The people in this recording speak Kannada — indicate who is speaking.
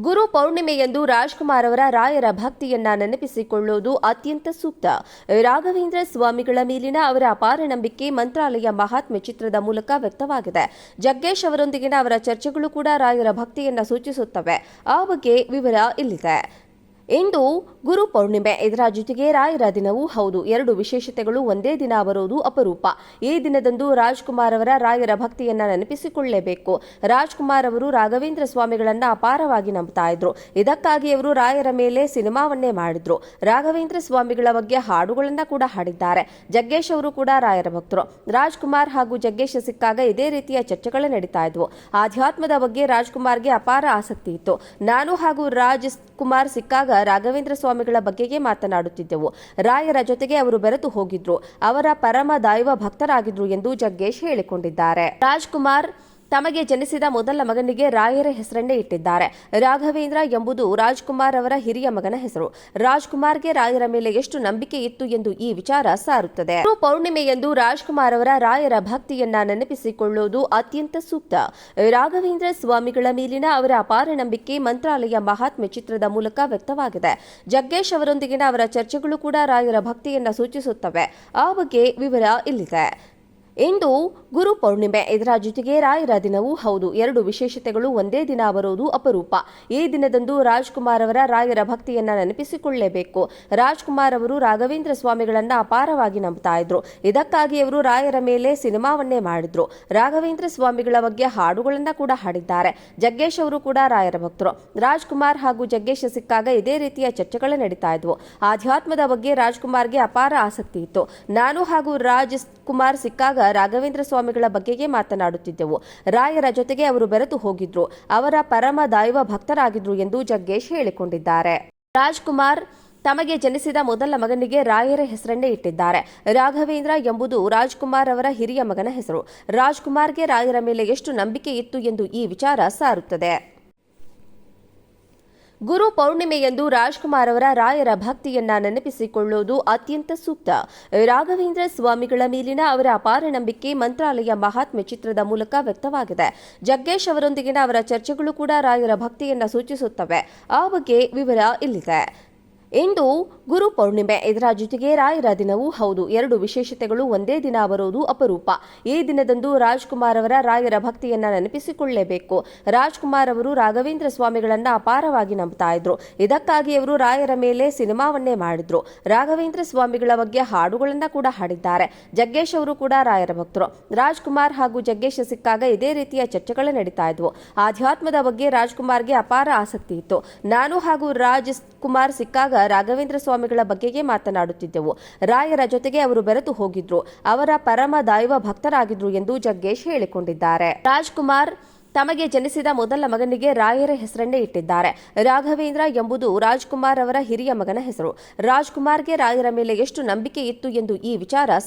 Speaker 1: ಗುರು ಪೌರ್ಣಿಮೆಯಂದು ರಾಜ್ಕುಮಾರ್ ಅವರ ರಾಯರ ಭಕ್ತಿಯನ್ನ ನೆನಪಿಸಿಕೊಳ್ಳುವುದು ಅತ್ಯಂತ ಸೂಕ್ತ. ರಾಘವೇಂದ್ರ ಸ್ವಾಮಿಗಳ ಮೇಲಿನ ಅವರ ಅಪಾರ ನಂಬಿಕೆ ಮಂತ್ರಾಲಯ ಮಹಾತ್ಮೆ ಚಿತ್ರದ ಮೂಲಕ ವ್ಯಕ್ತವಾಗಿದೆ. ಜಗ್ಗೇಶ್ ಅವರೊಂದಿಗಿನ ಅವರ ಚರ್ಚೆಗಳು ಕೂಡ ರಾಯರ ಭಕ್ತಿಯನ್ನ ಸೂಚಿಸುತ್ತವೆ. ಆ ಬಗ್ಗೆ ವಿವರ ಇಲ್ಲಿದೆ. ಇಂದು ಗುರು ಪೌರ್ಣಿಮೆ. ಇದರ ಜೊತೆಗೆ ರಾಯರ ದಿನವೂ ಹೌದು. ಎರಡು ವಿಶೇಷತೆಗಳು ಒಂದೇ ದಿನ ಬರುವುದು ಅಪರೂಪ. ಈ ದಿನದಂದು ರಾಜ್ಕುಮಾರ್ ಅವರ ರಾಯರ ಭಕ್ತಿಯನ್ನ ನೆನಪಿಸಿಕೊಳ್ಳಲೇಬೇಕು ರಾಜ್ಕುಮಾರ್ ಅವರು ರಾಘವೇಂದ್ರ ಸ್ವಾಮಿಗಳನ್ನ ಅಪಾರವಾಗಿ ನಂಬ್ತಾ ಇದ್ರು. ಇದಕ್ಕಾಗಿ ಅವರು ರಾಯರ ಮೇಲೆ ಸಿನಿಮಾವನ್ನೇ ಮಾಡಿದ್ರು. ರಾಘವೇಂದ್ರ ಸ್ವಾಮಿಗಳ ಬಗ್ಗೆ ಹಾಡುಗಳನ್ನ ಕೂಡ ಹಾಡಿದ್ದಾರೆ. ಜಗ್ಗೇಶ್ ಅವರು ಕೂಡ ರಾಯರ ಭಕ್ತರು. ರಾಜ್ಕುಮಾರ್ ಹಾಗೂ ಜಗ್ಗೇಶ್ ಸಿಕ್ಕಾಗ ಇದೇ ರೀತಿಯ ಚರ್ಚೆಗಳು ನಡೀತಾ ಇದ್ವು. ಆಧ್ಯಾತ್ಮದ ಬಗ್ಗೆ ರಾಜ್ಕುಮಾರ್ಗೆ ಅಪಾರ ಆಸಕ್ತಿ ಇತ್ತು. ನಾನು ಹಾಗೂ ರಾಜ್ ಕುಮಾರ್ ಸಿಕ್ಕಾಗ ರಾಘವೇಂದ್ರ ಸ್ವಾಮಿಗಳ ಬಗ್ಗೆಯೇ ಮಾತನಾಡುತ್ತಿದ್ದೆವು. ರಾಯರ ಜೊತೆಗೆ ಅವರು ಬೆರೆತು ಹೋಗಿದ್ರು. ಅವರ ಪರಮ ದೈವ ಭಕ್ತರಾಗಿದ್ರು ಎಂದು ಜಗ್ಗೇಶ್ ಹೇಳಿಕೊಂಡಿದ್ದಾರೆ. ರಾಜ್ಕುಮಾರ್ ತಮಗೆ ಜನಿಸಿದ ಮೊದಲ ಮಗನಿಗೆ ರಾಯರ ಹೆಸರನ್ನೇ ಇಟ್ಟಿದ್ದಾರೆ. ರಾಘವೇಂದ್ರ ಎಂಬುದು ರಾಜ್ಕುಮಾರ್ ಅವರ ಹಿರಿಯ ಮಗನ ಹೆಸರು. ರಾಜ್ಕುಮಾರ್ಗೆ ರಾಯರ ಮೇಲೆ ಎಷ್ಟು ನಂಬಿಕೆ ಇತ್ತು ಎಂದು ಈ ವಿಚಾರ ಸಾರುತ್ತದೆ. ಪೌರ್ಣಿಮೆಯಂದು ರಾಜ್ಕುಮಾರ್ ಅವರ ರಾಯರ ಭಕ್ತಿಯನ್ನ ನೆನಪಿಸಿಕೊಳ್ಳುವುದು ಅತ್ಯಂತ ಸೂಕ್ತ. ರಾಘವೇಂದ್ರ ಸ್ವಾಮಿಗಳ ಮೇಲಿನ ಅವರ ಅಪಾರ ನಂಬಿಕೆ ಮಂತ್ರಾಲಯ ಮಹಾತ್ಮೆ ಚಿತ್ರದ ಮೂಲಕ ವ್ಯಕ್ತವಾಗಿದೆ. ಜಗ್ಗೇಶ್ ಅವರೊಂದಿಗಿನ ಅವರ ಚರ್ಚೆಗಳು ಕೂಡ ರಾಯರ ಭಕ್ತಿಯನ್ನ ಸೂಚಿಸುತ್ತವೆ. ಆ ಬಗ್ಗೆ ವಿವರ ಇಲ್ಲಿದೆ. ಇಂದು ಗುರು ಪೌರ್ಣಿಮೆ. ಇದರ ಜೊತೆಗೆ ರಾಯರ ದಿನವೂ ಹೌದು. ಎರಡು ವಿಶೇಷತೆಗಳು ಒಂದೇ ದಿನ ಬರುವುದು ಅಪರೂಪ. ಈ ದಿನದಂದು ರಾಜ್ಕುಮಾರ್ ಅವರ ರಾಯರ ಭಕ್ತಿಯನ್ನ ನೆನಪಿಸಿಕೊಳ್ಳಲೇಬೇಕು ರಾಜ್ಕುಮಾರ್ ಅವರು ರಾಘವೇಂದ್ರ ಸ್ವಾಮಿಗಳನ್ನ ಅಪಾರವಾಗಿ ನಂಬ್ತಾ ಇದ್ರು. ಇದಕ್ಕಾಗಿ ಅವರು ರಾಯರ ಮೇಲೆ ಸಿನಿಮಾವನ್ನೇ ಮಾಡಿದ್ರು. ರಾಘವೇಂದ್ರ ಸ್ವಾಮಿಗಳ ಬಗ್ಗೆ ಹಾಡುಗಳನ್ನ ಕೂಡ ಹಾಡಿದ್ದಾರೆ. ಜಗ್ಗೇಶ್ ಅವರು ಕೂಡ ರಾಯರ ಭಕ್ತರು. ರಾಜ್ಕುಮಾರ್ ಹಾಗೂ ಜಗ್ಗೇಶ್ ಸಿಕ್ಕಾಗ ಇದೇ ರೀತಿಯ ಚರ್ಚೆಗಳು ನಡೀತಾ ಇದ್ವು. ಆಧ್ಯಾತ್ಮದ ಬಗ್ಗೆ ರಾಜ್ಕುಮಾರ್ಗೆ ಅಪಾರ ಆಸಕ್ತಿ ಇತ್ತು. ನಾನು ಹಾಗೂ ರಾಜ್ ಕುಮಾರ್ ಸಿಕ್ಕಾಗ ರಾಘವೇಂದ್ರ ಸ್ವಾಮಿಗಳ ಬಗ್ಗೆಯೇ ಮಾತನಾಡುತ್ತಿದ್ದೆವು. ರಾಯರ ಜೊತೆಗೆ ಅವರು ಬೆರೆತು ಹೋಗಿದ್ರು. ಅವರ ಪರಮ ದೈವ ಭಕ್ತರಾಗಿದ್ರು ಎಂದು ಜಗ್ಗೇಶ್ ಹೇಳಿಕೊಂಡಿದ್ದಾರೆ. ರಾಜ್ಕುಮಾರ್ ತಮಗೆ ಜನಿಸಿದ ಮೊದಲ ಮಗನಿಗೆ ರಾಯರ ಹೆಸರನ್ನೇ ಇಟ್ಟಿದ್ದಾರೆ. ರಾಘವೇಂದ್ರ ಎಂಬುದು ರಾಜ್ಕುಮಾರ್ ಅವರ ಹಿರಿಯ ಮಗನ ಹೆಸರು. ರಾಜ್ಕುಮಾರ್ಗೆ ರಾಯರ ಮೇಲೆ ಎಷ್ಟು ನಂಬಿಕೆ ಇತ್ತು ಎಂದು ಈ ವಿಚಾರ ಸಾರುತ್ತದೆ. ಗುರು ಪೌರ್ಣಿಮೆಯಂದು ರಾಜ್ಕುಮಾರ್ ಅವರ ರಾಯರ ಭಕ್ತಿಯನ್ನ ನೆನಪಿಸಿಕೊಳ್ಳುವುದು ಅತ್ಯಂತ ಸೂಕ್ತ. ರಾಘವೇಂದ್ರ ಸ್ವಾಮಿಗಳ ಮೇಲಿನ ಅವರ ಅಪಾರ ನಂಬಿಕೆ ಮಂತ್ರಾಲಯ ಮಹಾತ್ಮೆ ಚಿತ್ರದ ಮೂಲಕ ವ್ಯಕ್ತವಾಗಿದೆ. ಜಗ್ಗೇಶ್ ಅವರೊಂದಿಗಿನ ಅವರ ಚರ್ಚೆಗಳು ಕೂಡ ರಾಯರ ಭಕ್ತಿಯನ್ನ ಸೂಚಿಸುತ್ತವೆ. ಆ ಬಗ್ಗೆ ವಿವರ ಇಲ್ಲಿದೆ. ಇಂದು ಗುರು ಪೌರ್ಣಿಮೆ. ಇದರ ಜೊತೆಗೆ ರಾಯರ ದಿನವೂ ಹೌದು. ಎರಡು ವಿಶೇಷತೆಗಳು ಒಂದೇ ದಿನ ಬರುವುದು ಅಪರೂಪ. ಈ ದಿನದಂದು ರಾಜ್ಕುಮಾರ್ ಅವರ ರಾಯರ ಭಕ್ತಿಯನ್ನ ನೆನಪಿಸಿಕೊಳ್ಳಲೇಬೇಕು ರಾಜ್ಕುಮಾರ್ ಅವರು ರಾಘವೇಂದ್ರ ಸ್ವಾಮಿಗಳನ್ನ ಅಪಾರವಾಗಿ ನಂಬ್ತಾ ಇದ್ರು. ಇದಕ್ಕಾಗಿ ಅವರು ರಾಯರ ಮೇಲೆ ಸಿನಿಮಾವನ್ನೇ ಮಾಡಿದ್ರು. ರಾಘವೇಂದ್ರ ಸ್ವಾಮಿಗಳ ಬಗ್ಗೆ ಹಾಡುಗಳನ್ನ ಕೂಡ ಹಾಡಿದ್ದಾರೆ. ಜಗ್ಗೇಶ್ ಅವರು ಕೂಡ ರಾಯರ ಭಕ್ತರು. ರಾಜ್ಕುಮಾರ್ ಹಾಗೂ ಜಗ್ಗೇಶ್ ಸಿಕ್ಕಾಗ ಇದೇ ರೀತಿಯ ಚರ್ಚೆಗಳು ನಡೀತಾ ಇದ್ವು. ಆಧ್ಯಾತ್ಮದ ಬಗ್ಗೆ ರಾಜ್ಕುಮಾರ್ಗೆ ಅಪಾರ ಆಸಕ್ತಿ ಇತ್ತು. ನಾನು ಹಾಗೂ ರಾಜ್ ಕುಮಾರ್ ಸಿಕ್ಕಾಗ ರಾಘವೇಂದ್ರ ಸ್ವಾಮಿಗಳ ಬಗ್ಗೆಗೆ ಮಾತನಾಡುತ್ತಿದ್ದೆವು. ರಾಯರ ಜೊತೆಗೆ ಅವರು ಬೆರೆತು ಹೋಗಿದ್ರು. ಅವರ ಪರಮ ದೈವ ಭಕ್ತರಾಗಿದ್ರು ಎಂದು ಜಗ್ಗೇಶ್ ಹೇಳಿಕೊಂಡಿದ್ದಾರೆ. ರಾಜ್ಕುಮಾರ್ ತಮಗೆ ಜನಿಸಿದ ಮೊದಲ ಮಗನಿಗೆ ರಾಯರ ಹೆಸರನ್ನೇ ಇಟ್ಟಿದ್ದಾರೆ. ರಾಘವೇಂದ್ರ ಎಂಬುದು ರಾಜ್ಕುಮಾರ್ ಅವರ ಹಿರಿಯ ಮಗನ ಹೆಸರು. ರಾಜ್ಕುಮಾರ್ಗೆ ರಾಯರ ಮೇಲೆ ಎಷ್ಟು ನಂಬಿಕೆ ಇತ್ತು ಎಂದು ಈ ವಿಚಾರ